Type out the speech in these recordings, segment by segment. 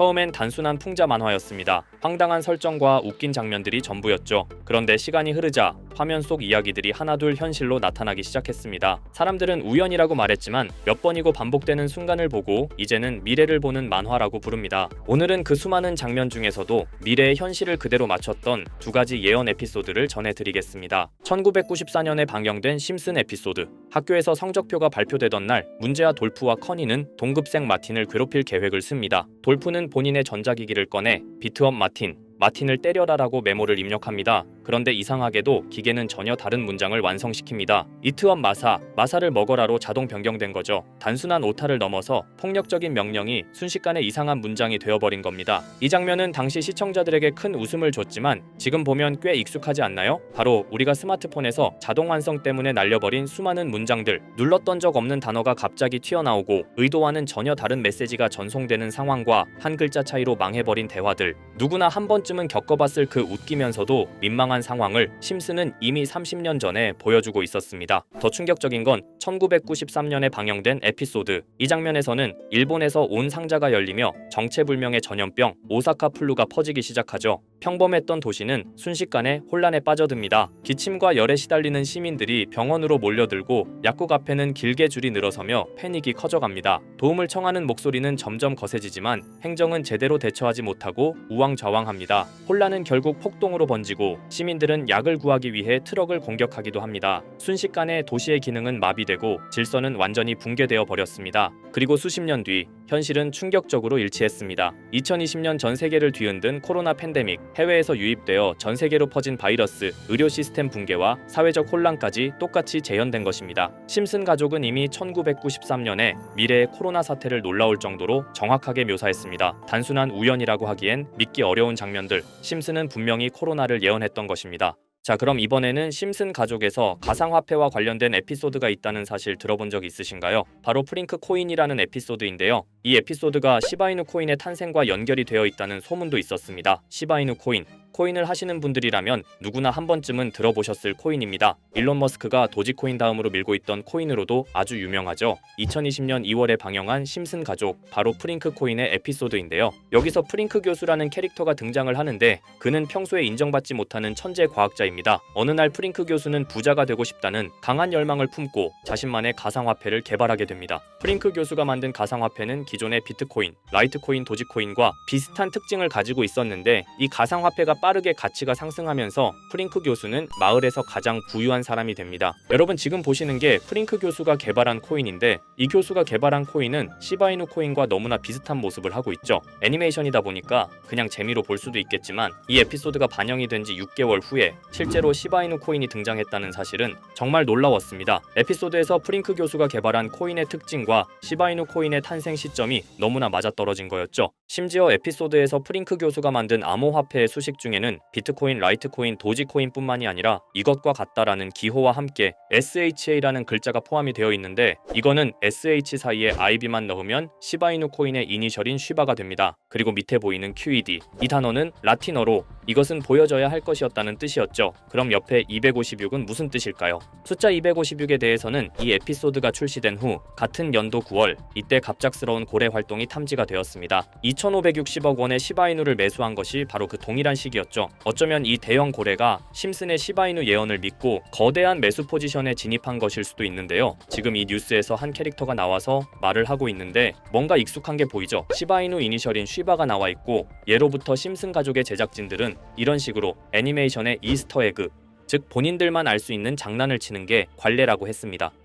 처음엔 단순한 풍자 만화였습니다. 황당한 설정과 웃긴 장면들이 전부였죠. 그런데 시간이 흐르자 화면 속 이야기들이 하나둘 현실로 나타나기 시작했습니다. 사람들은 우연이라고 말했지만 몇 번이고 반복되는 순간을 보고 이제는 미래를 보는 만화라고 부릅니다. 오늘은 그 수많은 장면 중에서도 미래의 현실을 그대로 맞췄던 두 가지 예언 에피소드를 전해드리겠습니다. 1994년에 방영된 심슨 에피소드. 학교에서 성적표가 발표되던 날 문제아 돌프와 커니는 동급생 마틴을 괴롭힐 계획을 씁니다. 돌프는 본인의 전자기기를 꺼내 비트업 마틴, 마틴을 때려라라고 메모를 입력합니다. 그런데 이상하게도 기계는 전혀 다른 문장을 완성시킵니다. 이트업 마사, 마사를 먹어라로 자동 변경된 거죠. 단순한 오타를 넘어서 폭력적인 명령이 순식간에 이상한 문장이 되어버린 겁니다. 이 장면은 당시 시청자들에게 큰 웃음을 줬지만 지금 보면 꽤 익숙하지 않나요? 바로 우리가 스마트폰에서 자동 완성 때문에 날려버린 수많은 문장들, 눌렀던 적 없는 단어가 갑자기 튀어나오고 의도와는 전혀 다른 메시지가 전송되는 상황과 한 글자 차이로 망해버린 대화들, 누구나 한 번쯤은 겪어봤을 그 웃기면서도 민망한 상황을 심슨은 이미 30년 전에 보여주고 있었습니다. 더 충격적인 건 1993년에 방영된 에피소드. 이 장면에서는 일본에서 온 상자가 열리며 정체불명의 전염병 오사카 플루가 퍼지기 시작하죠. 평범했던 도시는 순식간에 혼란에 빠져듭니다. 기침과 열에 시달리는 시민들이 병원으로 몰려들고 약국 앞에는 길게 줄이 늘어서며 패닉이 커져갑니다. 도움을 청하는 목소리는 점점 거세지지만 행정은 제대로 대처하지 못하고 우왕좌왕합니다. 혼란은 결국 폭동으로 번지고 시민들은 약을 구하기 위해 트럭을 공격하기도 합니다. 순식간에 도시의 기능은 마비되 고 질서는 완전히 붕괴되어 버렸습니다. 그리고 수십 년 뒤 현실은 충격적으로 일치했습니다. 2020년 전 세계를 뒤흔든 코로나 팬데믹, 해외에서 유입되어 전 세계로 퍼진 바이러스, 의료 시스템 붕괴와 사회적 혼란까지 똑같이 재현된 것입니다. 심슨 가족은 이미 1993년에 미래의 코로나 사태를 놀라울 정도로 정확하게 묘사했습니다. 단순한 우연이라고 하기엔 믿기 어려운 장면들, 심슨은 분명히 코로나를 예언했던 것입니다. 자, 그럼 이번에는 심슨 가족에서 가상화폐와 관련된 에피소드가 있다는 사실 들어본 적 있으신가요? 바로 프링크 코인이라는 에피소드인데요. 이 에피소드가 시바이누 코인의 탄생과 연결이 되어 있다는 소문도 있었습니다. 시바이누 코인. 코인을 하시는 분들이라면 누구나 한 번쯤은 들어보셨을 코인입니다. 일론 머스크가 도지코인 다음으로 밀고 있던 코인으로도 아주 유명하죠. 2020년 2월에 방영한 심슨 가족, 바로 프링크 코인의 에피소드인데요. 여기서 프링크 교수라는 캐릭터가 등장을 하는데 그는 평소에 인정받지 못하는 천재 과학자입니다. 어느 날 프링크 교수는 부자가 되고 싶다는 강한 열망을 품고 자신만의 가상화폐를 개발하게 됩니다. 프링크 교수가 만든 가상화폐는 기존의 비트코인, 라이트코인, 도지코인과 비슷한 특징을 가지고 있었는데 이 가상화폐가 빠르게 가치가 상승하면서 프링크 교수는 마을에서 가장 부유한 사람이 됩니다. 여러분 지금 보시는 게 프링크 교수가 개발한 코인인데 이 교수가 개발한 코인은 시바이누 코인과 너무나 비슷한 모습을 하고 있죠. 애니메이션이다 보니까 그냥 재미로 볼 수도 있겠지만 이 에피소드가 반영이 된 지 6개월 후에 실제로 시바이누 코인이 등장했다는 사실은 정말 놀라웠습니다. 에피소드에서 프링크 교수가 개발한 코인의 특징과 시바이누 코인의 탄생 시점이 너무나 맞아떨어진 거였죠. 심지어 에피소드에서 프링크 교수가 만든 암호화폐의 수식 중 에는 비트코인, 라이트코인, 도지코인뿐만이 아니라 이것과 같다라는 기호와 함께 SHA라는 글자가 포함이 되어 있는데 이거는 SH 사이에 IB만 넣으면 시바이누 코인의 이니셜인 쉬바가 됩니다. 그리고 밑에 보이는 QED 이 단어는 라틴어로 이것은 보여져야 할 것이었다는 뜻이었죠. 그럼 옆에 256은 무슨 뜻일까요? 숫자 256에 대해서는 이 에피소드가 출시된 후 같은 연도 9월 이때 갑작스러운 고래 활동이 탐지가 되었습니다. 2,560억 원의 시바이누를 매수한 것이 바로 그 동일한 시기였 죠. 어쩌면 이 대형 고래가 심슨의 시바이누 예언을 믿고 거대한 매수 포지션에 진입한 것일 수도 있는데요. 지금 이 뉴스에서 한 캐릭터가 나와서 말을 하고 있는데 뭔가 익숙한 게 보이죠. 시바이누 이니셜인 쉬바가 나와 있고 예로부터 심슨 가족의 제작진들은 이런 식으로 애니메이션의 이스터 에그 즉 본인들만 알 수 있는 장난을 치는 게 관례라고 했습니다.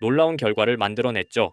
놀라운 결과를 만들어냈죠.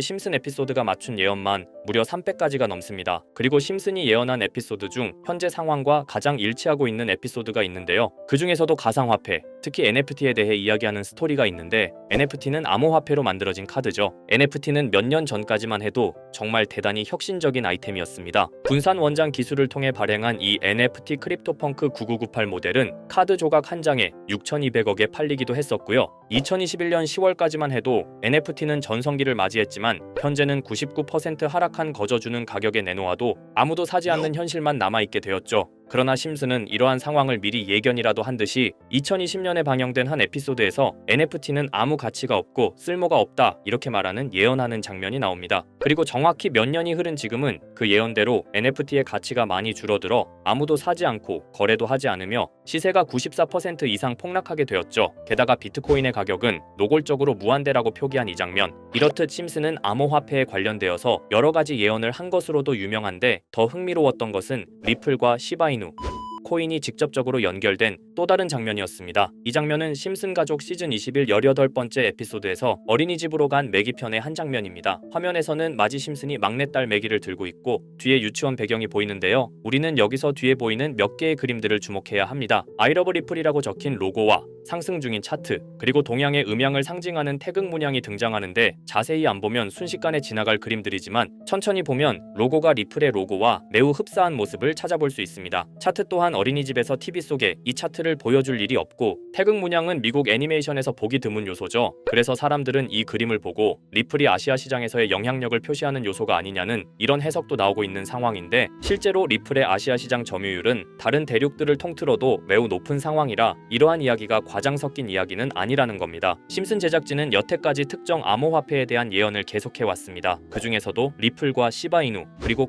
심슨 에피소드가 맞춘 예언만 무려 300가지가 넘습니다. 그리고 심슨이 예언한 에피소드 중 현재 상황과 가장 일치하고 있는 에피소드가 있는데요. 그 중에서도 가상화폐, 특히 NFT에 대해 이야기하는 스토리가 있는데 NFT는 암호화폐로 만들어진 카드죠. NFT는 몇 년 전까지만 해도 정말 대단히 혁신적인 아이템이었습니다. 분산 원장 기술을 통해 발행한 이 NFT 크립토펑크 9998 모델은 카드 조각 한 장에 6,200억에 팔리기도 했었고요. 2021년 10월까지만 해도 NFT는 전성기를 맞이했지만 현재는 99% 하락한 거저주는 가격에 내놓아도 아무도 사지 않는 현실만 남아있게 되었죠. 그러나 심슨은 이러한 상황을 미리 예견이라도 한 듯이 2020년에 방영된 한 에피소드에서 NFT는 아무 가치가 없고 쓸모가 없다 이렇게 말하는 예언하는 장면이 나옵니다. 그리고 정확히 몇 년이 흐른 지금은 그 예언대로 NFT의 가치가 많이 줄어들어 아무도 사지 않고 거래도 하지 않으며 시세가 94% 이상 폭락하게 되었죠. 게다가 비트코인의 가격은 노골적으로 무한대라고 표기한 이 장면. 이렇듯 심슨은 암호화폐에 관련되어서 여러 가지 예언을 한 것으로도 유명한데 더 흥미로웠던 것은 리플과 시바이누 코인이 직접적으로 연결된 또 다른 장면이었습니다. 이 장면은 심슨 가족 시즌 21 18번째 에피소드에서 어린이집으로 간 매기 편의 한 장면입니다. 화면에서는 마지 심슨이 막내딸 매기를 들고 있고 뒤에 유치원 배경이 보이는데요. 우리는 여기서 뒤에 보이는 몇 개의 그림들을 주목해야 합니다. 아이러브 리플이라고 적힌 로고와 상승 중인 차트, 그리고 동양의 음양을 상징하는 태극 문양이 등장하는데 자세히 안 보면 순식간에 지나갈 그림들이지만 천천히 보면 로고가 리플의 로고와 매우 흡사한 모습을 찾아볼 수 있습니다. 차트 또한 어린이집에서 TV 속에 이 차트를 보여줄 일이 없고 태극 문양은 미국 애니메이션에서 보기 드문 요소죠. 그래서 사람들은 이 그림을 보고 리플이 아시아 시장에서의 영향력을 표시하는 요소가 아니냐는 이런 해석도 나오고 있는 상황인데 실제로 리플의 아시아 시장 점유율은 다른 대륙들을 통틀어도 매우 높은 상황이라 이러한 이야기가 과장 섞인 이야기는 아니라는 겁니다. 심슨 제작진은 여태까지 특정 암호화폐에 대한 예언을 계속해 왔습니다. 그 중에서도 리플과 시바이누 그리고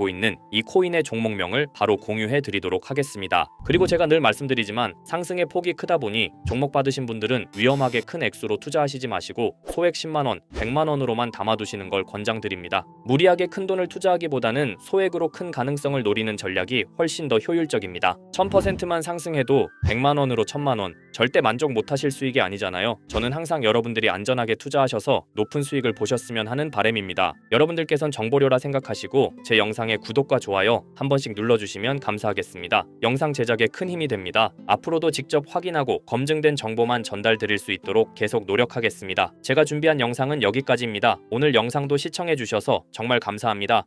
있는 이 코인의 종목명을 바로 공유해 드리도록 하겠습니다. 그리고 제가 늘 말씀드리지만 상승의 폭이 크다 보니 종목 받으신 분들은 위험하게 큰 액수로 투자하시지 마시고 소액 10만 원, 100만 원으로만 담아두시는 걸 권장드립니다. 무리하게 큰 돈을 투자하기보다는 소액으로 큰 가능성을 노리는 전략이 훨씬 더 효율적입니다. 1000%만 상승해도 100만 원으로 1000만 원 절대 만족 못하실 수익이 아니잖아요. 저는 항상 여러분들이 안전하게 투자하셔서 높은 수익을 보셨으면 하는 바람입니다. 여러분들께선 정보료라 생각하시고 제 영상에 구독과 좋아요 한 번씩 눌러주시면 감사하겠습니다. 영상 제작에 큰 힘이 됩니다. 앞으로도 직접 확인하고 검증된 정보만 전달드릴 수 있도록 계속 노력하겠습니다. 제가 준비한 영상은 여기까지입니다. 오늘 영상도 시청해주셔서 정말 감사합니다.